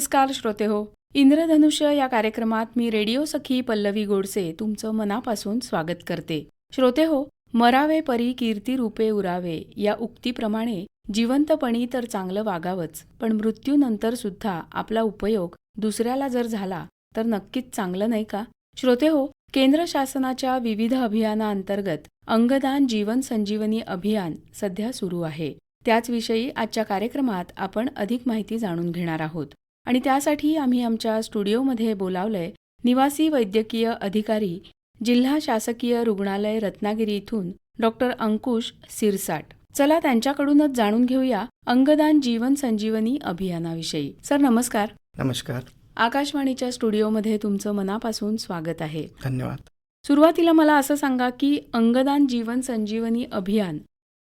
नमस्कार श्रोते हो इंद्रधनुष्य या कार्यक्रमात मी रेडिओ सखी पल्लवी गोडसे तुमचं मनापासून स्वागत करते. श्रोते हो मरावे परी कीर्ती रूपे उरावे या उक्तीप्रमाणे जिवंतपणी तर चांगलं वागावंच पण मृत्यूनंतर सुद्धा आपला उपयोग दुसऱ्याला जर झाला तर नक्कीच चांगलं नाही का? श्रोते हो केंद्र शासनाच्या विविध अभियानाअंतर्गत अंगदान जीवन संजीवनी अभियान सध्या सुरू आहे. त्याचविषयी आजच्या कार्यक्रमात आपण अधिक माहिती जाणून घेणार आहोत. आणि त्यासाठी आम्ही आमच्या स्टुडिओमध्ये बोलावलंय निवासी वैद्यकीय अधिकारी जिल्हा शासकीय रुग्णालय रत्नागिरी इथून डॉक्टर अंकुश सिरसाट. चला त्यांच्याकडूनच जाणून घेऊया अंगदान जीवन संजीवनी अभियानाविषयी. सर नमस्कार. नमस्कार. आकाशवाणीच्या स्टुडिओमध्ये तुमचं मनापासून स्वागत आहे. धन्यवाद. सुरुवातीला मला असं सांगा की अंगदान जीवन संजीवनी अभियान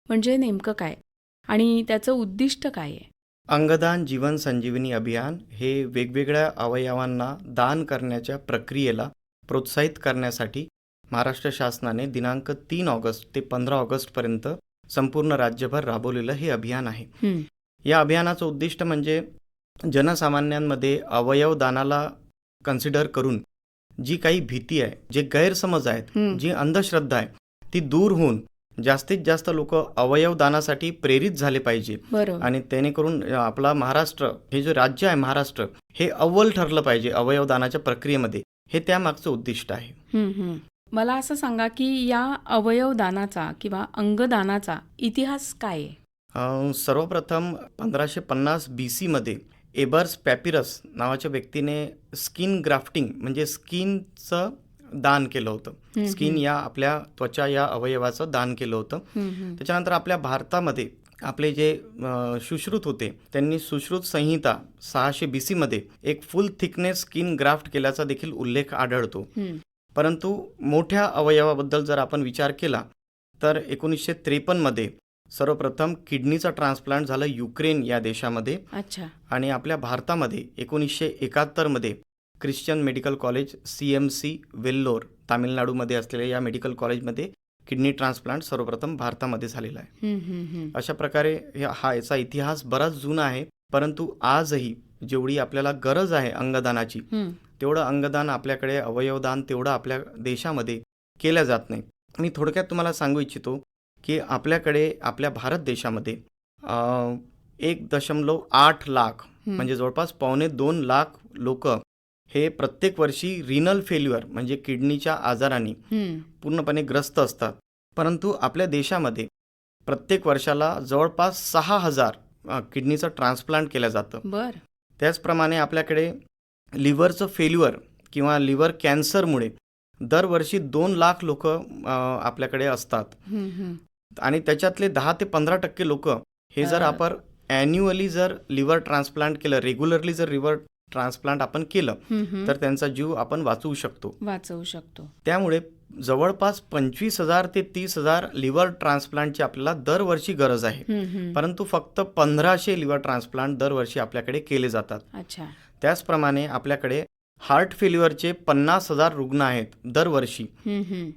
म्हणजे नेमकं काय? आणि त्याचं उद्दिष्ट काय आहे? अंगदान जीवन संजीवनी अभियान हे वेगवेगळ्या अवयवांना दान करण्याच्या प्रक्रियेला प्रोत्साहित करण्यासाठी महाराष्ट्र शासनाने दिनांक तीन ऑगस्ट ते पंधरा ऑगस्टपर्यंत संपूर्ण राज्यभर राबवलेलं हे अभियान आहे या अभियानाचं उद्दिष्ट म्हणजे जनसामान्यांमध्ये अवयव दानाला कन्सिडर करून जी काही भीती आहे जे गैरसमज आहेत. जी अंधश्रद्धा आहे ती दूर होऊन जास्तीत जास्त लोक अवयव दानासाठी प्रेरित झाले पाहिजे. आणि जेणेकरून आपला महाराष्ट्र हे जे राज्य आहे महाराष्ट्र हे अव्वल ठरलं पाहिजे अवयवदानाच्या प्रक्रियेमध्ये. हे त्यामागचं उद्दिष्ट आहे. हं, हं. मला असं सांगा की या अवयवदानाचा किंवा अंगदानाचा इतिहास काय आहे? सर्वप्रथम पंधराशे पन्नास बी सीमध्ये एबर्स पॅपिरस नावाच्या व्यक्तीने स्किन ग्राफ्टिंग म्हणजे स्किनचं दान केलं होतं. स्किन. या आपल्या त्वचा या अवयवाचं दान केलं होतं. त्याच्यानंतर आपल्या भारतामध्ये आपले जे सुश्रुत होते त्यांनी सुश्रुत संहिता सहाशे बी सीमध्ये एक फुल थिकनेस स्किन ग्राफ्ट केल्याचा देखील उल्लेख आढळतो. परंतु मोठ्या अवयवाबद्दल जर आपण विचार केला तर एकोणीसशे त्रेपन्नमध्ये सर्वप्रथम किडनीचं ट्रान्सप्लांट झालं युक्रेन या देशामध्ये. अच्छा. आणि आपल्या भारतामध्ये एकोणीसशे एकाहत्तरमध्ये Christian medical college C M C Vellore तामिळनाडूमध्ये असलेल्या या मेडिकल कॉलेजमध्ये किडनी ट्रान्सप्लांट सर्वप्रथम भारतामध्ये झालेला आहे. अशा प्रकारे हा याचा इतिहास बराच जुना आहे परंतु आजही जेवढी आपल्याला गरज आहे अंगदानाची तेवढं अंगदान आपल्याकडे अवयवदान तेवढं आपल्या देशामध्ये केलं जात नाही मी थोडक्यात तुम्हाला सांगू इच्छितो की आपल्याकडे आपल्या भारत देशामध्ये एक दशमलव आठ लाख. म्हणजे जवळपास पावणे दोन लाख लोक हे प्रत्येक वर्षी रिनल फेल्युअर म्हणजे किडनीच्या आजाराने. पूर्णपणे ग्रस्त असतात परंतु आपल्या देशामध्ये प्रत्येक वर्षाला जवळपास सहा हजार किडनीचं ट्रान्सप्लांट केलं जातं बर त्याचप्रमाणे आपल्याकडे लिव्हरचं फेल्युअर किंवा लिव्हर कॅन्सरमुळे दरवर्षी दोन लाख लोक आपल्याकडे असतात. आणि त्याच्यातले दहा ते पंधरा टक्के लोक हे जर. आपण ॲन्युअली जर लिव्हर ट्रान्सप्लांट केलं रेग्युलरली जर लिव्हर ट्रान्सप्लांट आपण केलं. तर त्यांचा जीव आपण वाचवू शकतो. वाचवू शकतो. त्यामुळे जवळपास पंचवीस हजार ते तीस हजार लिव्हर ट्रान्सप्लांटची आपल्याला दरवर्षी गरज आहे. परंतु फक्त पंधराशे लिव्हर ट्रान्सप्लांट दरवर्षी आपल्याकडे केले जातात. अच्छा. त्याचप्रमाणे आपल्याकडे हार्ट फेल्युअरचे पन्नास हजार रुग्ण आहेत दरवर्षी.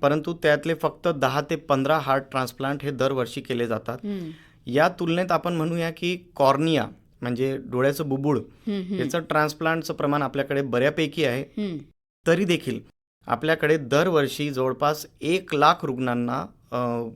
परंतु त्यातले फक्त दहा ते पंधरा हार्ट ट्रान्सप्लांट हे दरवर्षी केले जातात. या तुलनेत आपण म्हणूया की कॉर्निया म्हणजे डोळ्याचं बुबुळ. याचं ट्रान्सप्लांटचं प्रमाण आपल्याकडे बऱ्यापैकी आहे. तरी देखील आपल्याकडे दरवर्षी जवळपास एक लाख रुग्णांना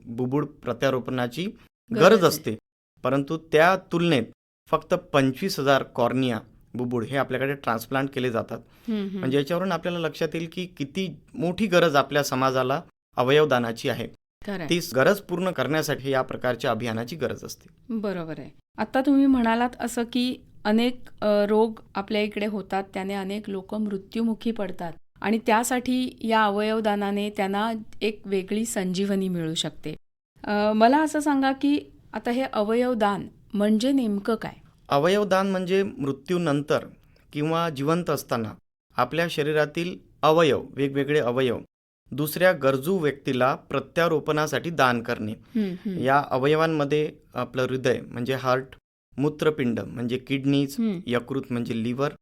बुबुळ प्रत्यारोपणाची गरज. असते परंतु त्या तुलनेत फक्त पंचवीस हजार कॉर्निया बुबुळ हे आपल्याकडे ट्रान्सप्लांट केले जातात. म्हणजे याच्यावरून आपल्याला लक्षात येईल की किती मोठी गरज आपल्या समाजाला अवयवदानाची आहे. ती गरज पूर्ण करण्यासाठी या प्रकारच्या अभियानाची गरज असते बरोबर आहे आता तुम्ही म्हणालात असं की अनेक रोग आपल्या इकडे होतात त्याने अनेक लोक मृत्युमुखी पडतात आणि त्यासाठी या अवयवदानाने त्यांना एक वेगळी संजीवनी मिळू शकते. मला असं सांगा की आता हे अवयवदान म्हणजे नेमकं काय? अवयवदान म्हणजे मृत्यूनंतर किंवा जिवंत असताना आपल्या शरीरातील अवयव वेगवेगळे अवयव दुसऱ्या गरजू व्यक्तीला प्रत्यारोपणासाठी दान करणे. या अवयवांमध्ये आपलं हृदय म्हणजे हार्ट मूत्रपिंड म्हणजे किडनीज. यकृत म्हणजे लिव्हर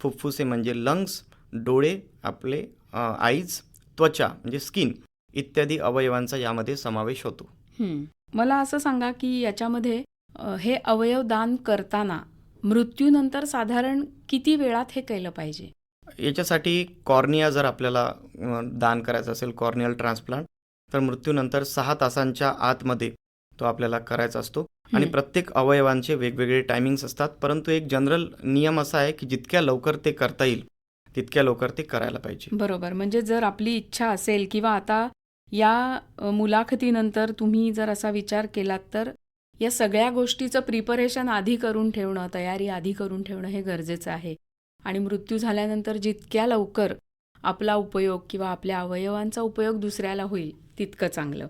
फुफ्फुसे म्हणजे लंग्स डोळे आपले आईज त्वचा म्हणजे स्किन इत्यादी अवयवांचा यामध्ये समावेश होतो हं. मला असं सांगा की याच्यामध्ये अ, हे अवयव दान करताना मृत्यूनंतर साधारण किती वेळात हे केलं पाहिजे याच्यासाठी कॉर्निया जर आपल्याला दान करायचं असेल कॉर्नियल ट्रान्सप्लांट तर मृत्यूनंतर सहा तासांच्या आतमध्ये तो आपल्याला करायचा असतो. आणि. प्रत्येक अवयवांचे वेगवेगळे टायमिंग्स असतात परंतु एक जनरल नियम असा आहे की जितक्या लवकर ते करता येईल तितक्या लवकर ते करायला पाहिजे. बरोबर. म्हणजे जर आपली इच्छा असेल किंवा आता या मुलाखतीनंतर तुम्ही जर असा विचार केलात तर या सगळ्या गोष्टीचं प्रिपरेशन आधी करून ठेवणं तयारी आधी करून ठेवणं हे गरजेचं आहे. आणि मृत्यू झाल्यानंतर जितक्या लवकर आपला उपयोग किंवा आपल्या अवयवांचा उपयोग दुसऱ्याला होईल तितकं चांगलं.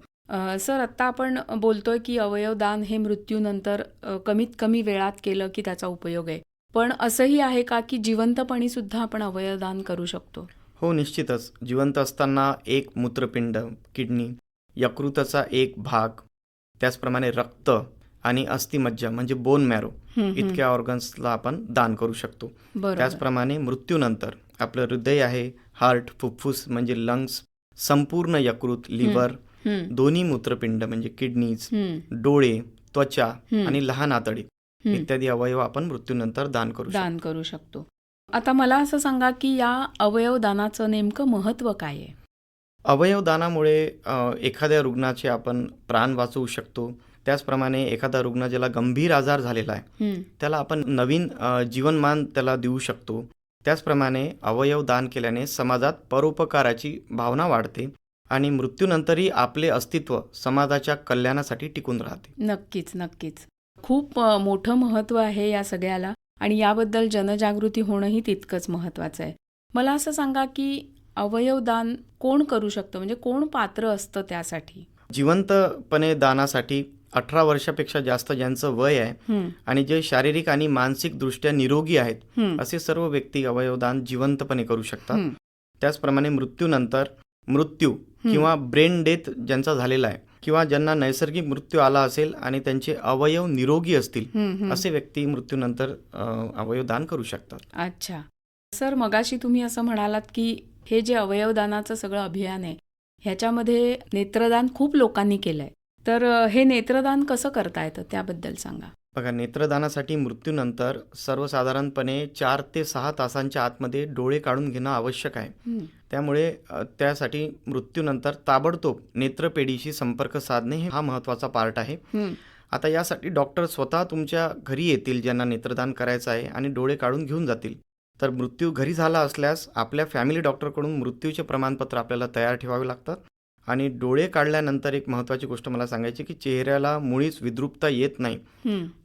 सर आत्ता आपण बोलतोय की अवयवदान हे मृत्यूनंतर कमीत कमी वेळात केलं की त्याचा उपयोग आहे. पण असंही आहे का की जिवंतपणी सुद्धा आपण अवयवदान करू शकतो? हो निश्चितच. जिवंत असताना एक मूत्रपिंड किडनी यकृताचा एक भाग त्याचप्रमाणे रक्त आणि अस्थिमज्जा म्हणजे बोन मॅरो. इतक्या ऑर्गन्सला आपण दान करू शकतो. त्याचप्रमाणे मृत्यूनंतर आपलं हृदय आहे हार्ट फुफ्फुस म्हणजे लंग्स संपूर्ण यकृत लिव्हर दोन्ही मूत्रपिंड म्हणजे किडनीज डोळे त्वचा आणि लहान आतडी. इत्यादी अवयव आपण मृत्यूनंतर दान करू दान करू शकतो. आता मला असं सांगा की या अवयव दानाचं नेमकं महत्त्व काय आहे? अवयव दानामुळे अ, एखाद्या रुग्णाचे आपण प्राण वाचवू शकतो. त्याचप्रमाणे एखादा रुग्ण ज्याला गंभीर आजार झालेला आहे त्याला आपण नवीन जीवनमान त्याला देऊ शकतो. त्याचप्रमाणे अवयव दान केल्याने समाजात परोपकाराची भावना वाढते आणि मृत्यूनंतरही आपले अस्तित्व समाजाच्या कल्याणासाठी टिकून राहते. नक्कीच नक्कीच. खूप मोठं महत्त्व आहे या सगळ्याला आणि याबद्दल जनजागृती होणंही तितकंच महत्वाचं आहे. मला असं सांगा की अवयव दान कोण करू शकतं? म्हणजे कोण पात्र असतं त्यासाठी? जिवंतपणे दानासाठी अठरा वर्षापेक्षा जास्त ज्यांचं वय आहे आणि जे शारीरिक आणि मानसिकदृष्ट्या निरोगी आहेत असे सर्व व्यक्ती अवयवदान जिवंतपणे करू शकतात. त्याचप्रमाणे मृत्यूनंतर मृत्यू. किंवा ब्रेन डेथ ज्यांचा झालेला आहे किंवा ज्यांना नैसर्गिक मृत्यू आला असेल आणि त्यांचे अवयव निरोगी असतील. असे व्यक्ती मृत्यूनंतर अ, अवयवदान करू शकतात. अच्छा. सर मगाशी तुम्ही असं म्हणालात की हे जे अवयवदानाचं सगळं अभियान आहे ह्याच्यामध्ये नेत्रदान खूप लोकांनी केलं आहे तर हे नेत्रदान कसं करता येतं त्याबद्दल सांगा. बघा नेत्रदानासाठी मृत्यूनंतर सर्वसाधारणपणे चार ते सहा तासांच्या आतमध्ये डोळे काढून घेणं आवश्यक आहे. त्यामुळे त्यासाठी मृत्यूनंतर ताबडतोब नेत्रपेढीशी संपर्क साधणे हे हा महत्त्वाचा पार्ट आहे. आता यासाठी डॉक्टर स्वतः तुमच्या घरी येतील ज्यांना नेत्रदान करायचं आहे आणि डोळे काढून घेऊन जातील. तर मृत्यू घरी झाला असल्यास आपल्या फॅमिली डॉक्टरकडून मृत्यूचे प्रमाणपत्र आपल्याला तयार ठेवावे लागतात. आणि डोळे काढल्यानंतर एक महत्त्वाची गोष्ट मला सांगायची की चेहऱ्याला मुळीच विद्रुपता येत नाही.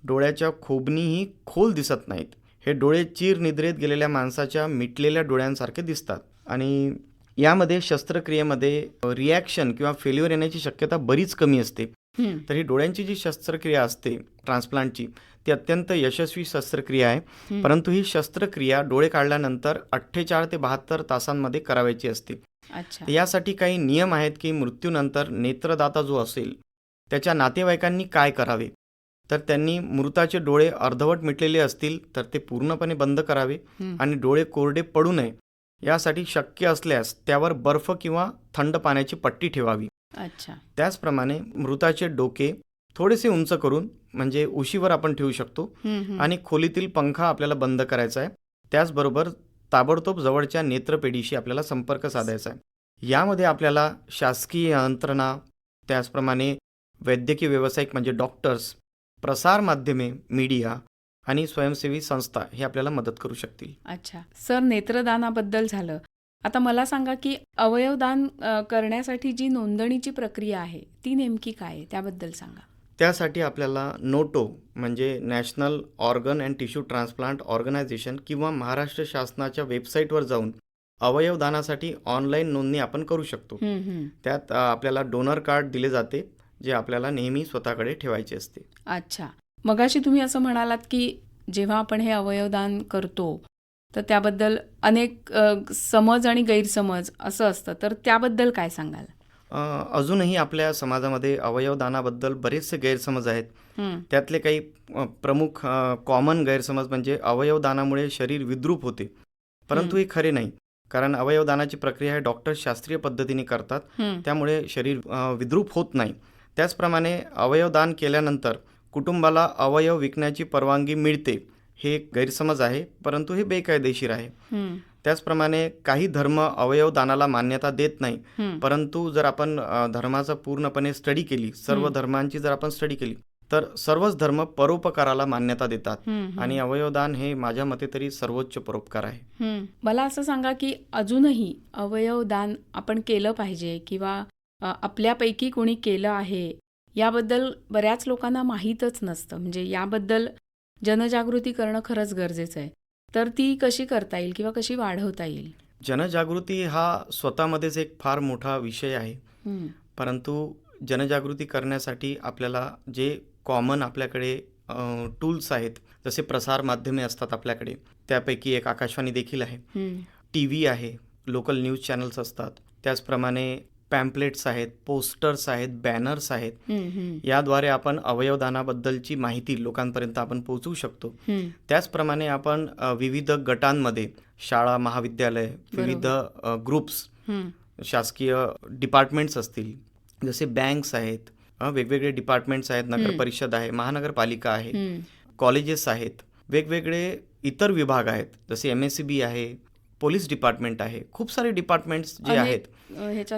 डोळ्याच्या खोबणीही खोल दिसत नाहीत. हे डोळे चीर निद्रेत गेलेल्या माणसाच्या मिटलेल्या डोळ्यांसारखे दिसतात. आणि यामध्ये शस्त्रक्रियेमध्ये रिॲक्शन किंवा फेल्युअर येण्याची शक्यता बरीच कमी असते. तर ही डोळ्यांची जी शस्त्रक्रिया असते ट्रान्सप्लांटची ती अत्यंत यशस्वी शस्त्रक्रिया आहे. परंतु ही शस्त्रक्रिया डोळे काढल्यानंतर अठ्ठेचाळ ते बहात्तर तासांमध्ये करावायची असते. यासाठी काही नियम आहेत की मृत्यूनंतर नेत्रदाता जो असेल त्याच्या नातेवाईकांनी काय करावे? तर त्यांनी मृताचे डोळे अर्धवट मिटलेले असतील तर ते पूर्णपणे बंद करावे आणि डोळे कोरडे पडू नये. यासाठी शक्य असल्यास त्यावर बर्फ किंवा थंड पाण्याची पट्टी ठेवावी. अच्छा. त्याचप्रमाणे मृताचे डोके थोडेसे उंच करून म्हणजे उशीवर आपण ठेवू शकतो. आणि खोलीतील पंखा आपल्याला बंद करायचा आहे. त्याचबरोबर ताबडतोब जवळच्या नेत्रपेढीशी आपल्याला संपर्क साधायचा आहे. यामध्ये आपल्याला शासकीय यंत्रणा त्याचप्रमाणे वैद्यकीय व्यावसायिक म्हणजे डॉक्टर्स प्रसारमाध्यमे मीडिया आणि स्वयंसेवी संस्था हे आपल्याला मदत करू शकतील. अच्छा. सर नेत्रदानाबद्दल झालं. आता मला सांगा की अवयवदान करण्यासाठी जी नोंदणीची प्रक्रिया आहे ती नेमकी काय आहे? त्याबद्दल सांगा. त्यासाठी आपल्याला नोटो म्हणजे national organ and tissue transplant organisation किंवा महाराष्ट्र शासनाच्या वेबसाईटवर जाऊन अवयवदानासाठी ऑनलाईन नोंदणी आपण करू शकतो. त्यात आपल्याला डोनर कार्ड दिले जाते जे आपल्याला नेहमी स्वतःकडे ठेवायचे असते. अच्छा. मगाशी तुम्ही असं म्हणालात की जेव्हा आपण हे अवयवदान करतो तर त्याबद्दल अनेक समज आणि गैरसमज असं असतं. तर त्याबद्दल काय सांगाल? अजूनही आपल्या समाजामध्ये अवयवदानाबद्दल बरेचसे गैरसमज आहेत. हं, त्यातले काही प्रमुख कॉमन गैरसमज म्हणजे अवयवदानामुळे शरीर विद्रूप होते. परंतु हे. खरे नाही. कारण अवयवदानाची प्रक्रिया हे डॉक्टर शास्त्रीय पद्धतीने करतात. त्यामुळे शरीर विद्रूप होत नाही. त्याचप्रमाणे अवयवदान केल्यानंतर कुटुंबाला अवयव विकण्याची परवानगी मिळते. हे एक गैरसमज आहे परंतु हे बेकायदेशीर आहे त्याचप्रमाणे काही धर्म अवयवदानाला मान्यता देत नाही. परंतु जर आपण धर्माचा पूर्णपणे स्टडी केली सर्व. धर्मांची जर आपण स्टडी केली तर सर्वच धर्म परोपकाराला मान्यता देतात. आणि अवयवदान हे माझ्या मते तरी सर्वोच्च परोपकार आहे. मला असं सांगा की अजूनही अवयव दान आपण केलं पाहिजे किंवा आपल्यापैकी कोणी केलं आहे याबद्दल बऱ्याच लोकांना माहीतच नसतं म्हणजे याबद्दल जनजागृती करणं खरंच गरजेचं आहे. तर ती कशी करता येईल किंवा कशी वाढवता येईल? जनजागृती हा स्वतःमध्येच एक फार मोठा विषय आहे. परंतु जनजागृती करण्यासाठी आपल्याला जे कॉमन आपल्याकडे टूल्स आहेत जसे प्रसार माध्यमे असतात आपल्याकडे त्यापैकी एक आकाशवाणी देखील आहे. टी व्ही आहे लोकल न्यूज चॅनल्स असतात. त्याचप्रमाणे पॅम्पलेट्स आहेत पोस्टर्स आहेत बॅनर्स आहेत याद्वारे आपण अवयवदानाबद्दलची माहिती लोकांपर्यंत आपण पोहोचवू शकतो. त्याचप्रमाणे आपण विविध गटांमध्ये शाळा महाविद्यालय विविध ग्रुप्स शासकीय डिपार्टमेंट्स असतील. जसे बँक्स आहेत वेगवेगळे डिपार्टमेंट्स आहेत नगर. परिषद आहे महानगरपालिका आहे. कॉलेजेस आहेत वेगवेगळे इतर विभाग आहेत. जसे एम एस सी बी आहे पोलीस डिपार्टमेंट आहे खूप सारे डिपार्टमेंट्स जे आहेत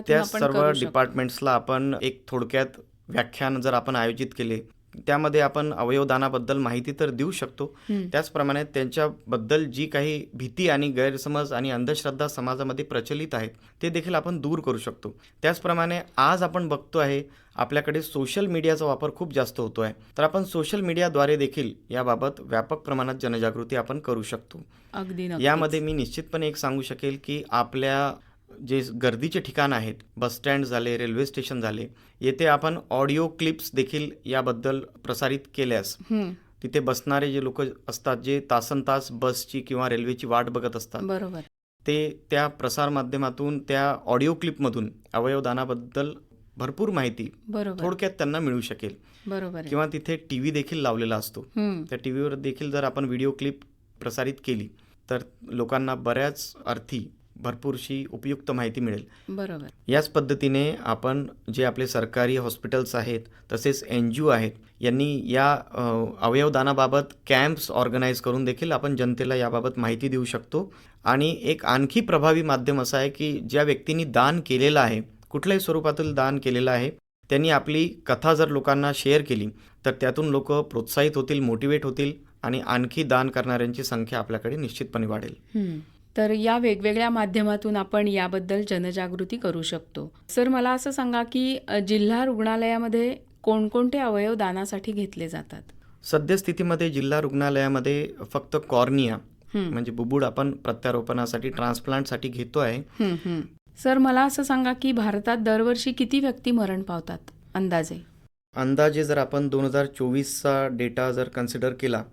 त्या सर्व. डिपार्टमेंट्सला आपण एक थोडक्यात व्याख्यान जर आपण आयोजित केले त्यामध्ये आपण अवयवदानाबद्दल माहिती तर देऊ शकतो. त्याचप्रमाणे त्यांच्याबद्दल जी काही भीती आणि गैरसमज आणि अंधश्रद्धा समाजामध्ये प्रचलित आहेत ते देखील आपण दूर करू शकतो. त्याचप्रमाणे आज आपण बघतो आहे आपल्याकडे सोशल मीडियाचा वापर खूप जास्त होतो आहे तर आपण सोशल मीडियाद्वारे देखील याबाबत व्यापक प्रमाणात जनजागृती आपण करू शकतो. अगदी. यामध्ये मी निश्चितपणे एक सांगू शकेल की आपल्या जे गर्दीचे ठिकाण आहेत बस स्टँड झाले रेल्वे स्टेशन झाले येथे आपण ऑडिओ क्लिप्स देखील याबद्दल प्रसारित केल्यास तिथे बसणारे जे लोक असतात जे तासन तास बसची किंवा रेल्वेची वाट बघत असतात बरोबर. ते त्या प्रसारमाध्यमातून त्या ऑडिओ क्लिपमधून अवयवदानाबद्दल भरपूर माहिती थोडक्यात त्यांना मिळू शकेल. बरोबर. किंवा तिथे टी व्ही देखील लावलेला असतो. त्या टी व्हीवर देखील जर आपण व्हिडिओ क्लिप प्रसारित केली तर लोकांना बऱ्याच अर्थी भरपूरशी उपयुक्त माहिती मिळेल. बरोबर. याच पद्धतीने आपण जे आपले सरकारी हॉस्पिटल्स आहेत तसेच एन जी ओ आहेत यांनी या अवयवदानाबाबत कॅम्प्स ऑर्गनाईज करून देखील आपण जनतेला याबाबत माहिती देऊ शकतो. आणि एक आणखी प्रभावी माध्यम असं आहे की ज्या व्यक्तींनी दान केलेलं आहे कुठल्याही स्वरूपातील दान केलेलं आहे त्यांनी आपली कथा जर लोकांना शेअर केली तर त्यातून लोक प्रोत्साहित होतील मोटिवेट होतील आणि आणखी दान करणाऱ्यांची संख्या आपल्याकडे निश्चितपणे वाढेल. तर या वेगवेगळ्या माध्यमातून आपण याबद्दल जनजागृती करू शकतो. सर मला असं सांगा की जिल्हा रुग्णालयामध्ये कोणकोणते अवयव दानासाठी घेतले जातात? सद्यस्थितीमध्ये जिल्हा रुग्णालयामध्ये फक्त कॉर्निया म्हणजे बुबुड आपण प्रत्यारोपणासाठी ट्रान्सप्लांटसाठी घेतो आहे. सर मला असं सांगा की भारतात दरवर्षी किती व्यक्ती मरण पावतात अंदाजे? अंदाजे जर आपण दोन हजार चोवीसचा डेटा जर कन्सिडर केला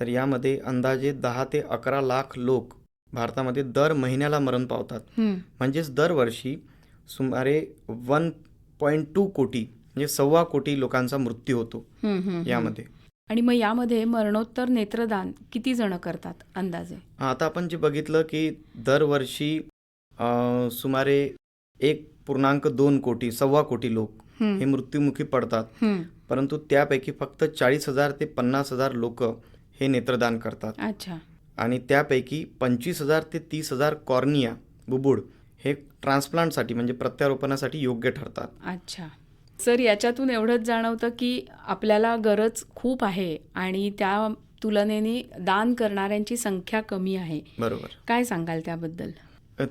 तर यामध्ये अंदाजे दहा ते अकरा लाख लोक भारतामध्ये दर महिन्याला मरण पावतात. म्हणजेच दरवर्षी सुमारे वन पॉईंट टू कोटी म्हणजे सव्वा कोटी लोकांचा मृत्यू होतो. यामध्ये. आणि मग यामध्ये मरणोत्तर नेत्रदान किती जण करतात अंदाजे? आता आपण जे बघितलं की दरवर्षी सुमारे एक पूर्णांक दोन कोटी सव्वा कोटी लोक हं, मृत्युमुखी पडतात. परंतु त्यापैकी फक्त चाळीस हजार ते पन्नास हजार लोक हे नेत्रदान करतात. अच्छा. आणि त्यापैकी पंचवीस हजार ते तीस हजार कॉर्निया बुबुड हे ट्रान्सप्लांटसाठी म्हणजे प्रत्यारोपणासाठी योग्य ठरतात. अच्छा. सर याच्यातून एवढंच जाणवतं की आपल्याला गरज खूप आहे आणि त्या तुलनेने दान करणाऱ्यांची संख्या कमी आहे. बरोबर. काय सांगाल त्याबद्दल?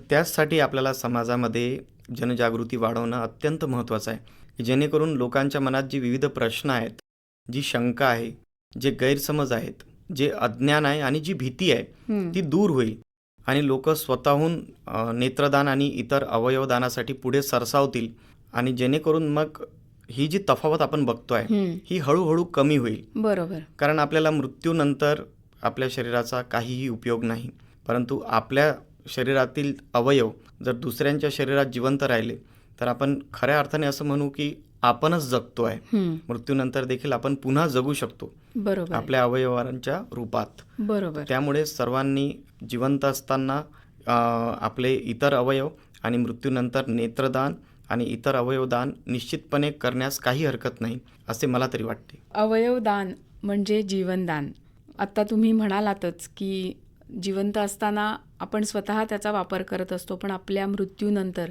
त्याचसाठी आपल्याला समाजामध्ये जनजागृती वाढवणं अत्यंत महत्त्वाचं आहे की जेणेकरून लोकांच्या मनात जी विविध प्रश्न आहेत जी शंका आहे जे गैरसमज आहेत जे अज्ञान आहे आणि जी भीती आहे ती दूर होईल. आणि लोक स्वतःहून नेत्रदान आणि इतर अवयवदानासाठी पुढे सरसावतील. आणि जेणेकरून मग ही जी तफावत आपण बघतोय हं, ही हळूहळू कमी होईल. बरोबर. कारण आपल्याला मृत्यूनंतर आपल्या शरीराचा काहीही उपयोग नाही. परंतु आपल्या शरीरातील अवयव जर दुसऱ्यांच्या शरीरात जिवंत राहिले तर आपण खऱ्या अर्थाने असं म्हणू की आपणच जगतोय. मृत्यूनंतर देखील आपण पुन्हा जगू शकतो. बरोबर. आपल्या अवयवांच्या रूपात. बरोबर. त्यामुळे सर्वांनी जिवंत असताना आपले इतर अवयव आणि मृत्यूनंतर नेत्रदान आणि इतर अवयवदान निश्चितपणे करण्यास काही हरकत नाही असे मला तरी वाटते. अवयवदान म्हणजे जीवनदान. आत्ता तुम्ही म्हणालातच की जिवंत असताना आपण स्वतः त्याचा वापर करत असतो पण आपल्या मृत्यूनंतर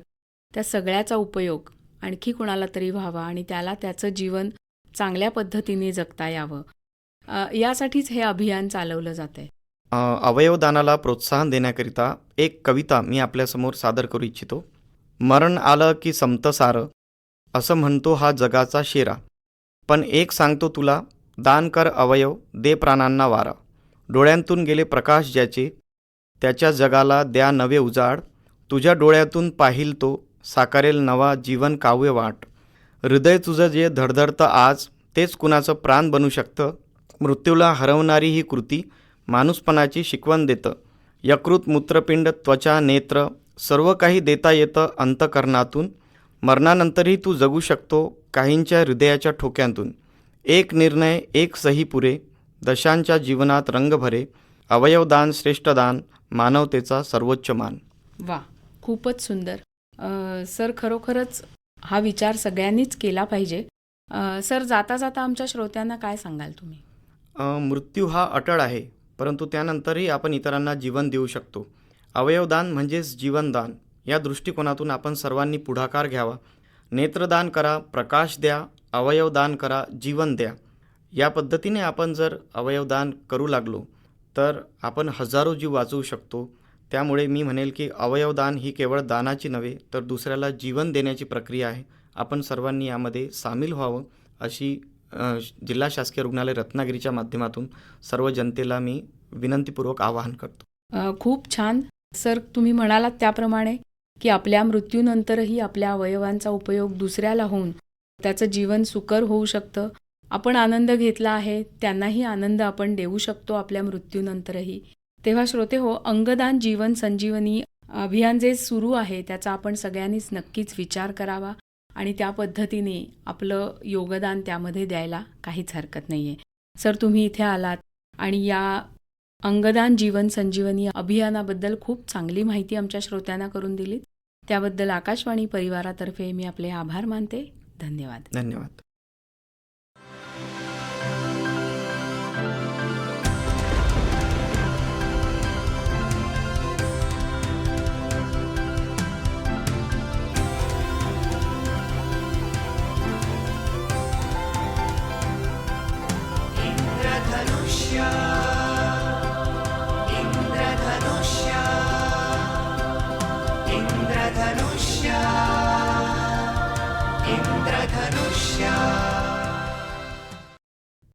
त्या सगळ्याचा उपयोग आणखी कोणाला तरी व्हावा आणि त्याला त्याचं जीवन चांगल्या पद्धतीने जगता यावं. यासाठीच हे अभियान चालवलं जात आहे अवयवदानाला प्रोत्साहन देण्याकरिता एक कविता मी आपल्यासमोर सादर करू इच्छितो. मरण आलं की संत सारं असं म्हणतो हा जगाचा शेरा. पण एक सांगतो तुला दान कर अवयव दे प्राणांना वारा. डोळ्यांतून गेले प्रकाश ज्याचे त्याच्या जगाला द्या नवे उजाड. तुझ्या डोळ्यातून पाहिल तो साकारेल नवा जीवन काव्य वाट. हृदय तुझं जे धडधडतं आज तेच कुणाचं प्राण बनू शकतं? मृत्यूला हरवणारी ही कृती माणूसपणाची शिकवण देतं. यकृत मूत्रपिंड त्वचा नेत्र सर्व काही देता येतं अंतकरणातून. मरणानंतरही तू जगू शकतो काहींच्या हृदयाच्या ठोक्यांतून. एक निर्णय एक सही पुरे दशांच्या जीवनात रंग भरे अवयवदान श्रेष्ठदान मानवतेचा सर्वोच्च मान. वा खूपच सुंदर. सर खरोखरच हा विचार सगळ्यांनीच केला पाहिजे. सर जाता जाता आमच्या श्रोत्यांना काय सांगाल तुम्ही? मृत्यू हा अटळ आहे परंतु त्यानंतरही आपण इतरांना जीवन देऊ शकतो. अवयवदान म्हणजेच जीवनदान या दृष्टिकोनातून आपण सर्वांनी पुढाकार घ्यावा. नेत्रदान करा प्रकाश द्या अवयवदान करा जीवन द्या. या पद्धतीने आपण जर अवयवदान करू लागलो तर आपण हजारो जीव वाचवू शकतो. त्यामुळे मी म्हणेल की अवयवदान ही केवळ दानाची नव्हे तर दुसऱ्याला जीवन देण्याची प्रक्रिया आहे. आपण सर्वांनी यामध्ये सामील व्हावं अशी जिल्हा शासकीय रुग्णालय रत्नागिरीच्या माध्यमातून सर्व जनतेला मी विनंतीपूर्वक आवाहन करतो. खूप छान. सर तुम्ही म्हणालात त्याप्रमाणे की आपल्या मृत्यूनंतरही आपल्या अवयवांचा उपयोग दुसऱ्याला होऊन त्याचं जीवन सुकर होऊ शकतं. आपण आनंद घेतला आहे त्यांनाही आनंद आपण देऊ शकतो आपल्या मृत्यूनंतरही. तेव्हा श्रोते हो अंगदान जीवन संजीवनी अभियान जे सुरू आहे त्याचा आपण सगळ्यांनीच नक्कीच विचार करावा आणि त्या पद्धतीने आपलं योगदान त्यामध्ये द्यायला काहीच हरकत नाही आहे सर तुम्ही इथे आलात आणि या अंगदान जीवन संजीवनी अभियानाबद्दल खूप चांगली माहिती आमच्या श्रोत्यांना करून दिलीत. त्याबद्दल आकाशवाणी परिवारातर्फे मी आपले आभार मानते. धन्यवाद. धन्यवाद. Yeah.